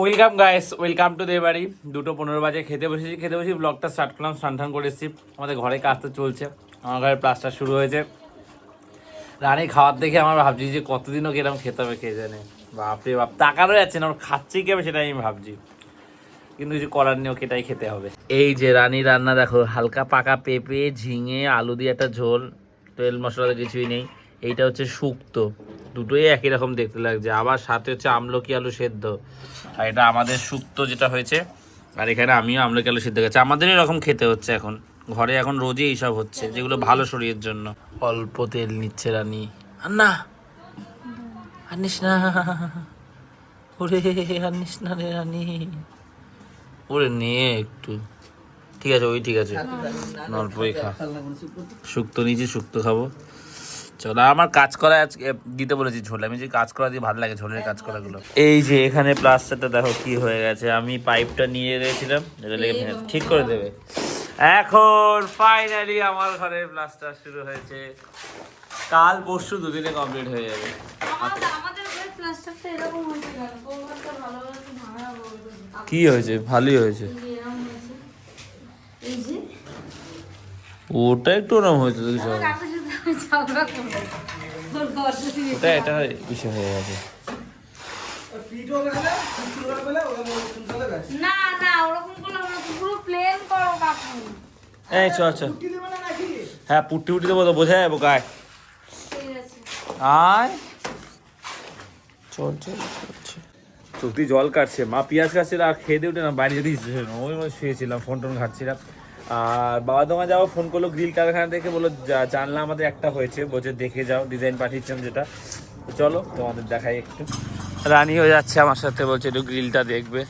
Welcome guys welcome to Dey বাড়ি দুটো পনেরো বাজে, খেতে বসেছি খেতে বসেছি। ব্লগটা স্টার্ট করলাম, স্নান টান করে এসেছি। আমাদের ঘরে কাজ তো চলছে। আমার ঘরে প্লাস্টার শুরু হয়েছে। রানী খাওয়ার দেখে আমার ভাবছি যে কতদিনও কিরম খেতে হবে, কে জানে। বাপরে বাপ তাকারও যাচ্ছে না, ওর খাচ্ছি কি হবে সেটাই আমি ভাবছি। কিন্তু কিছু করার নেই, ওকে এটাই খেতে হবে। এই যে রানী রান্না, দেখো, হালকা পাকা পেঁপে, ঝিঙে, আলু দিয়ে একটা ঝোল, তেল মশলা তো কিছুই নেই। এইটা হচ্ছে শুক্তো। দুটোই একই রকম দেখতে লাগছে। আবার সাথে হচ্ছে আমলকি আলু সেদ্ধ। আর এটা আমাদের শুক্তো যেটা হয়েছে আর এখানে আমিও আমলকি আলু সেদ্ধ গেছে আমাদের এরকম খেতে হচ্ছে এখন। ঘরে এখন রোজই এইসব হচ্ছে যেগুলো ভালো শরীরের জন্য। অল্প তেল নিচ্ছে রানী। না আনিস না। ওরে আনিস না রে রানী। ওরে নিয়ে একটু। ঠিক আছে ওই ঠিক আছে। অল্পই খা। শুক্তো নিয়েছি শুক্তো খাব। চলো আমার কাজ করা আজকে দিতে বলেছি ঝোল। আমি যে কাজ করা দিয়ে ভালো লাগে ঝোলের কাজ করাগুলো। এই যে এখানে প্লাস্টারটা দেখো কি হয়ে গেছে। আমি পাইপটা নিয়ে গেছিলাম এটা লেগে ঠিক করে দেবে। এখন ফাইনালি আমার ঘরে প্লাস্টার শুরু হয়েছে। কাল পরশু দুদিনে কমপ্লিট হয়ে যাবে। কি হয়েছে? ভালোই হয়েছে। ওটা একটু ওরম হয়েছে কিছু ঝগড়া যদি এটা বিষয় হয়ে গেছে। চ চ হ্যাঁ দেবো তো যাব আয় চল চল জল কাটছে মা পেঁয়াজ কাটছিল আর খেয়ে দিয়ে উঠে না বাইরে যদি ওই শুয়েছিলাম ফোন টোন ঘাটছিলাম আর বাবা দোকান যাওয়া ফোন করল গ্রিল কারখানা থেকে বলল জা- জানলা আমাদের একটা হয়েছে বলছে দেখে যাও ডিজাইন পাঠিয়েছেন যেটা। চলো তোমাদের দেখাই একটু। রানি হয়ে যাচ্ছে আমার সাথে বলছে একটু গ্রিলটা দেখবে।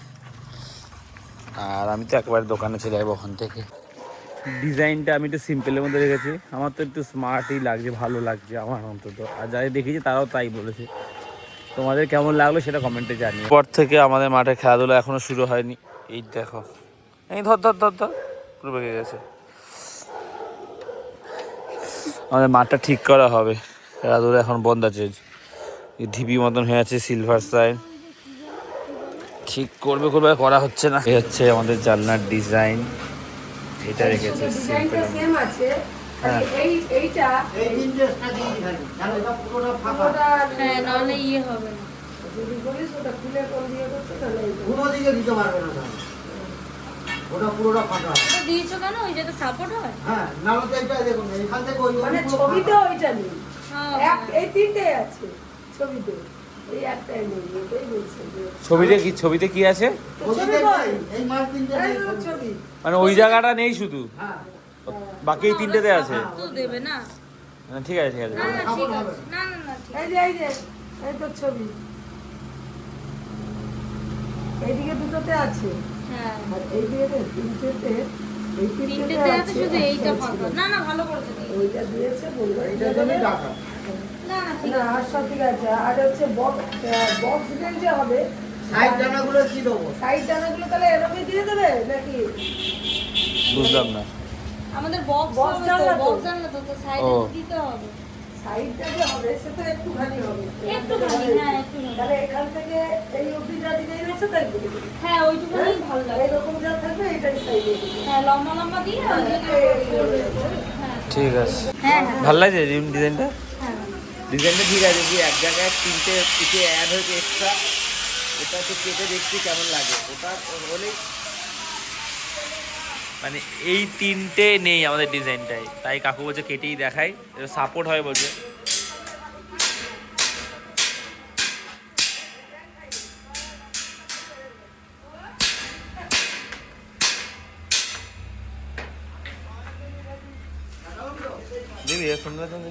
আর আমি তো একবার দোকানে চলে যাব ওখান থেকে। ডিজাইনটা আমি একটু সিম্পলের মধ্যে রেখেছি। আমার তো একটু স্মার্টই লাগছে ভালো লাগছে আমার অন্তত। আর যারা দেখেছি তারাও তাই বলেছে। তোমাদের কেমন লাগল সেটা কমেন্টে জানিও। পর থেকে আমাদের মাঠে খেলাধুলা এখনও শুরু হয়নি। এই দেখো। এই ধর ধর ধর ধর। পুরো বেঁকে গেছে। আমাদের মাঠটা ঠিক করা হবে। খেলাধুলা এখন বন্ধ আছে। এই ঢিপি মতন হয়ে আছে সিলভার সাইন ঠিক করবে করবে করা হচ্ছে না। এই হচ্ছে আমাদের জানলার ডিজাইন। এটা রেখেছে সিম্পল আছে। এই এইটা পুরোটা নাহলে হবে না যদি বলিস ওটা খুলে কোন দিয়ে করতে তাহলে। কোনো দিকে দিতে পারবে না। ওটা পুরোটা তো দিয়েছ কেন? ওই যেটা সাপোর্ট হয়? হ্যাঁ না হলে এইটা দেখুন এখান থেকে ওই মানে ছবিতে ওইটা নেই। হ্যাঁ এক এই তিনটে আছে ছবিতে এই একটাই নেই এটাই বলছে ছবিতে কি ছবিতে কি আছে? ওদিকে ছবি কই? নেই, এই মাছ তিনটে এই নেই তো ছবি। ছবি। মানে ওই জায়গাটা নেই শুধু? হ্যাঁ। বাকি এই তিনটেতে আছে? তো দেবে না। না, ঠিক আছে ঠিক আছে না না ঠিক আছে। না না না এই যে এই যে এই তো ছবি। এইদিকে দুটোতে আছে। আর এইদিকে তিনটেতে এই তিনটেতে তিনটেতে আছে শুধু এইটা ফাঁকা না না ভালো করেছে ওইটা দিয়েছে বলব এইটার জন্যই ডাকা না না ঠিক না আর সব ঠিক আছে। আর হচ্ছে বক্স বক্স যে হবে সাইড ডানাগুলো কি দেবো? সাইড ডানাগুলো তাহলে এরকমই দিয়ে দেবে নাকি? বুঝলাম না। আমাদের বক্স? বক্স জানলা তো? সাইডে দিতে হবে। সাইডটা যে হবে সেটা একটুখানি হবে। একটুখানি হ্যাঁ একটুখানি। তাহলে এখান থেকে এই অবধি যা ডিজাইন আছে তাই করে হ্যাঁ ওইটুকুনি ভালো লাগে। এইরকম যা থাকবে এটাই সাইডে হ্যাঁ লম্বা লম্বা দিয়ে ওই যে হ্যাঁ। ঠিক আছে। হ্যাঁ হ্যাঁ। ভালো লাগছে ডিজাইনটা হ্যাঁ ডিজাইনটা ঠিক আছে কি এক জায়গায় তিনটে কিছু অ্যাড হয়েছে এক্সট্রা ওটা একটু কেটে দেখছি কেমন লাগে। ওটা হলেই মানে এই তিনটে নেই আমাদের ডিজাইনটাই। তাই কাকু বলছে কেটেই দেখাই সাপোর্ট হয় বলছে। দিবি সুন্দর সুন্দর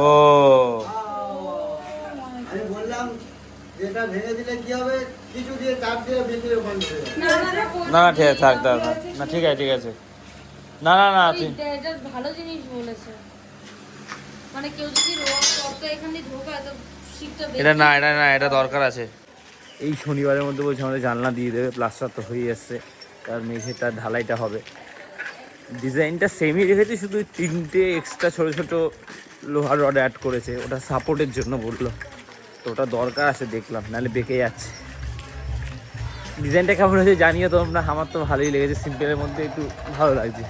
ও। আমি বললাম যেটা ভেঙে দিলে কি হবে? কিছু দিয়ে চাপ দিয়ে ভেঙে ঢুকে যাবে। না ঠিক আছে থাক থাক থাক। না ঠিক আছে ঠিক আছে। না না না তুই এটা ভালো জিনিস বলেছে। মানে কেউ যদি রক্ত এখান দিয়ে ঢোকায় তো এটা না এটা না এটা দরকার আছে। এই শনিবারের মধ্যে বলছে আমাদের জানলা দিয়ে দেবে প্লাস্টার তো হয়ে আসছে। তার মেঝেটা ঢালাইটা হবে। ডিজাইনটা সেমই রেখেছে শুধু তিনটে এক্সট্রা ছোট ছোট লোহার রড অ্যাড করেছে। ওটা সাপোর্টের জন্য বলল। তো ওটা দরকার আছে, দেখলাম। নাহলে বেঁকে যাচ্ছে। ডিজাইনটা কেমন হয়েছে জানিও তোমরা। আমার তো ভালোই লেগেছে, সিম্পলের মধ্যে একটু ভালো লাগছে।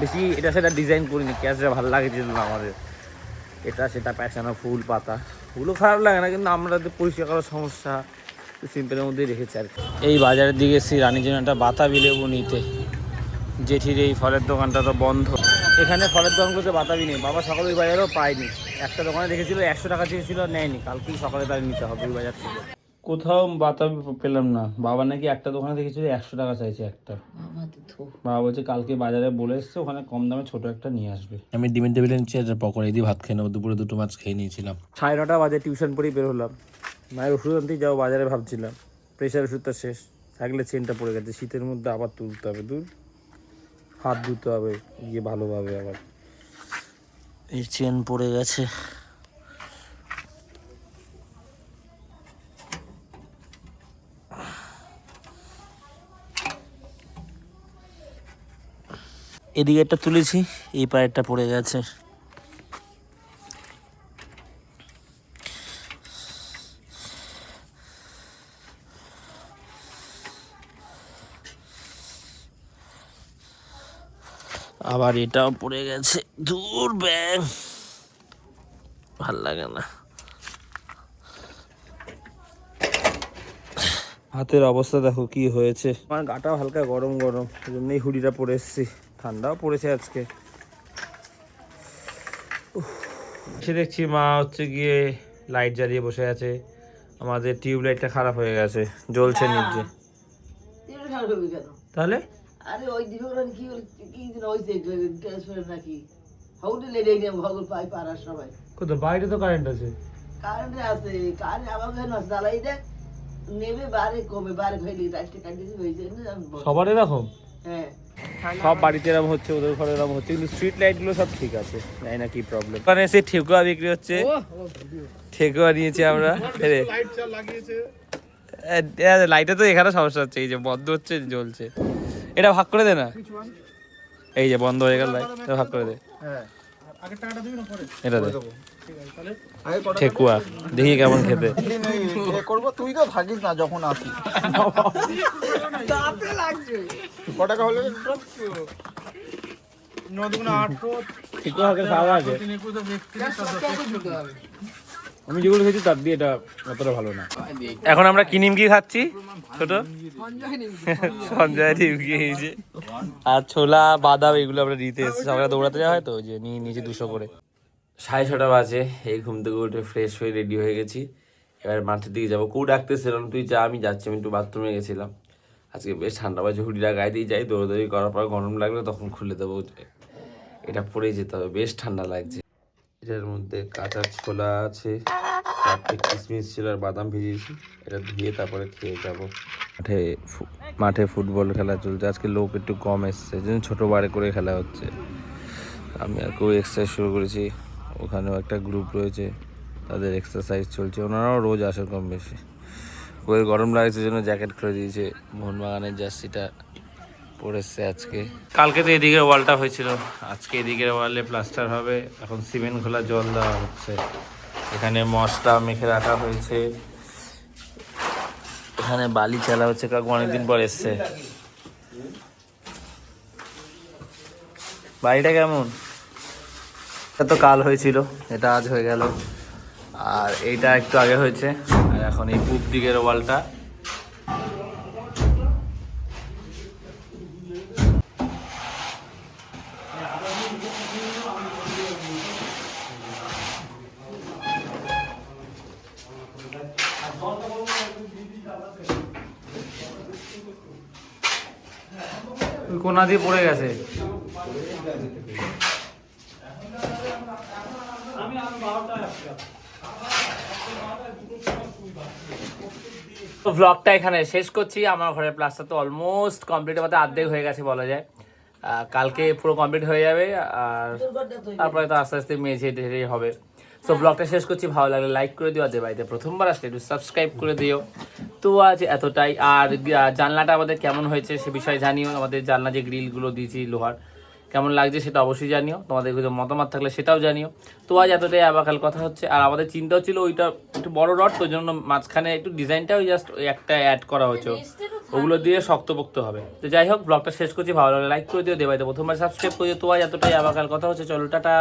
বেশি এটা সেটা ডিজাইন করিনি ক্যাশটা ভালো লাগছে না আমাদের। এটা সেটা প্যাঁচানো ফুল, পাতা। ফুলও খারাপ লাগে না, কিন্তু আমরা তো পরিষ্কার করার সমস্যা সিম্পলের মধ্যেই রেখেছি আর। এই বাজারের দিকে এসেছি রানীর জন্য একটা বাতাবি লেবু নিতে। জেঠির এই ফলের দোকানটা তো বন্ধ। এখানে ফলের দোকান করতে বাতাবি নেই। বাবা সকালে ওই বাজারেও পায়নি। একটা দোকানে দেখেছিল একশো টাকা চেয়েছিল নেয়নি। কালকেই সকালে তার নিতে হবে ওই বাজার থেকে। কোথাও বাতাবি পেলাম না। বাবা নাকি একটা দোকানে দেখেছিল একশো টাকা চাইছে একটা। বাবা বলছে কালকে বাজারে বলে এসছে ওখানে কম দামে ছোট একটা নিয়ে আসবে। আমি ডিমের টেবিলে নিচ্ছি আর পকোড়া দিয়ে ভাত খেয়ে নেব। দুপুরে দুটো মাছ খেয়ে নিয়েছিলাম। সাড়ে নটা বাজে টিউশন পড়েই বের হলাম। মায়ের ওষুধ আনতেই যাব বাজারে ভাবছিলাম। প্রেশার ওষুধটা শেষ। থাকলে চেনটা পড়ে গেছে শীতের মধ্যে আবার তুলতে হবে দূর। হাত ধুতে হবে, গিয়ে ভালোভাবে আবার। এই চেন পড়ে গেছে। এদিকে একটা তুলেছি, এই পায়েরটা পড়ে গেছে। আবার এটাও পড়ে গেছে। দূর ব্যাং। ভালো লাগে না। হাতের অবস্থা দেখো কি হয়েছে। আমার গাটাও হালকা গরম গরম এই জন্যই হুডিটা পরে এসছি। ঠান্ডাও পড়েছে আজকে। সে দেখছি মা হচ্ছে গিয়ে লাইট জ্বালিয়ে বসে আছে। আমাদের টিউব লাইটটা খারাপ হয়ে গেছে জ্বলছে নিচে। তাহলে? আরে ওই দিকে কি হল- কি যেন হয়েছে ট্রান্সফার নাকি? হাউডে লেগে নিয়ে ভগল পাই পাড়ার সবাই। কোথাও বাইরে তো কারেন্ট আছে। কারেন্ট আছে কারেন্ট আমাকে না জ্বালাই দেয় নেবে বারে কমে বারে হইলে রাত্রে কাটিয়েছে হয়েছে সবার এরকম? হ্যাঁ। সব বাড়িতে এরকম হচ্ছে ওদের ঘরে এরকম হচ্ছে কিন্তু স্ট্রিট লাইটগুলো সব ঠিক আছে জানি না কি প্রবলেম ওখানে এসে ঠেকুয়া বিক্রি হচ্ছে। ঠেকুয়া নিয়েছি আমরা। লাইটে তো এখানে সমস্যা হচ্ছে এই যে বন্ধ হচ্ছে জ্বলছে। এটা ভাগ করে দে না। এই যে বন্ধ হয়ে গেল এটা ভাগ করে দে। এটা দে। ঠেকুয়া দেখি কেমন খেতে। করব তুই তো থাকিস না যখন আসি ক টাকা হলে? ঠেকুয়া খাওয়া আছে। আমি যেগুলো খেয়েছি তার দিয়ে এটা অতটা ভালো না। এখন আমরা কি নিমকি খাচ্ছি? ছোট? সঞ্জয় নিমকি খেয়েছে। আর ছোলা বাদাম এগুলো আমরা নিতে এসেছি। সকালে দৌড়াতে যাওয়া হয় তো ওই যে নিয়ে নিয়েছি দুশো করে। সাড়ে ছটা বাজে এই ঘুম থেকে উঠে ফ্রেশ হয়ে রেডি হয়ে গেছি। এবার মাঠের দিকে যাব। কু ডাকতেছিলাম তুই যা আমি যাচ্ছি। আমি একটু বাথরুমে গেছিলাম। আজকে বেশ ঠান্ডা বাজে হুডিটা গায়ে দিয়ে যাই দৌড়াদৌড়ি করার পর গরম লাগলে তখন খুলে দেবো। এটা পরেই যেতে হবে বেশ ঠান্ডা লাগছে। এটার মধ্যে কাঁচা ছোলা আছে, চারটে কিশমিশ ছিল আর বাদাম ভিজিয়েছি এটা ধুয়ে তারপরে খেয়ে যাব। মাঠে মাঠে ফুটবল খেলা চলছে, আজকে লোক একটু কম এসছে যেন ছোটো বারে করে খেলা হচ্ছে। আমি আর কেউ এক্সারসাইজ শুরু করেছি, ওখানেও একটা গ্রুপ রয়েছে, তাদের এক্সারসাইজ চলছে, ওনারাও রোজ আসে কম বেশি। ওই গরম লাগছে জন্য জ্যাকেট খুলে দিয়েছে, মোহনবাগানের জার্সিটা পড়েছে আজকে। কালকে তো এদিকের ওয়ালটা হয়েছিল। আজকে এদিকের ওয়ালে প্লাস্টার হবে। এখন সিমেন্ট খোলা জল দেওয়া হচ্ছে। এখানে মশলা মেখে রাখা হয়েছে। এখানে বালি চালা হচ্ছে। কাকু অনেকদিন পর এসছে। বাড়িটা কেমন? এটা তো কাল হয়েছিল। এটা আজ হয়ে গেল। আর এইটা একটু আগে হয়েছে। আর এখন এই পূব দিকের ওয়ালটা। কোনা দিয়ে পড়ে গেছে। ব্লগটা এখানে শেষ করছি। আমার ঘরের প্লাস্টার তো অলমোস্ট কমপ্লিট আমাদের আর্ধেক হয়ে গেছে বলা যায়। কালকে পুরো কমপ্লিট হয়ে যাবে আর তারপরে তো আস্তে আস্তে মেঝে টেঝে হবে। সো ব্লগটা শেষ করছি। ভালো লাগলে লাইক করে দিও, আর যে বাড়িতে প্রথমবার আসলে একটু সাবস্ক্রাইব করে দিও। তো আজ এতটাই। আর জানলাটা আমাদের কেমন হয়েছে সে বিষয়ে জানিও। আমাদের জানলা যে গ্রিলগুলো দিয়েছি লোহার, কেমন লাগছে সেটা অবশ্যই জানিও। তোমাদের কিছু মতামত থাকলে সেটাও জানিও। তো আজ এতটাই আবাকাল কথা হচ্ছে। আর আমাদের চিন্তাও ছিল ওইটা একটু বড় রড, তো জন্য মাঝখানে একটু ডিজাইনটা ওই জাস্ট ওই একটা অ্যাড করা হয়েছে। ওগুলো দিয়ে শক্তপোক্ত হবে। তো যাই হোক ব্লগটা শেষ করছি। ভালো লাগলে লাইক করে দিও। দেবাইতে প্রথমবার সাবস্ক্রাইব করে দিও তো আজ এতটাই আবাকাল কথা হচ্ছে। চলো, টাটা।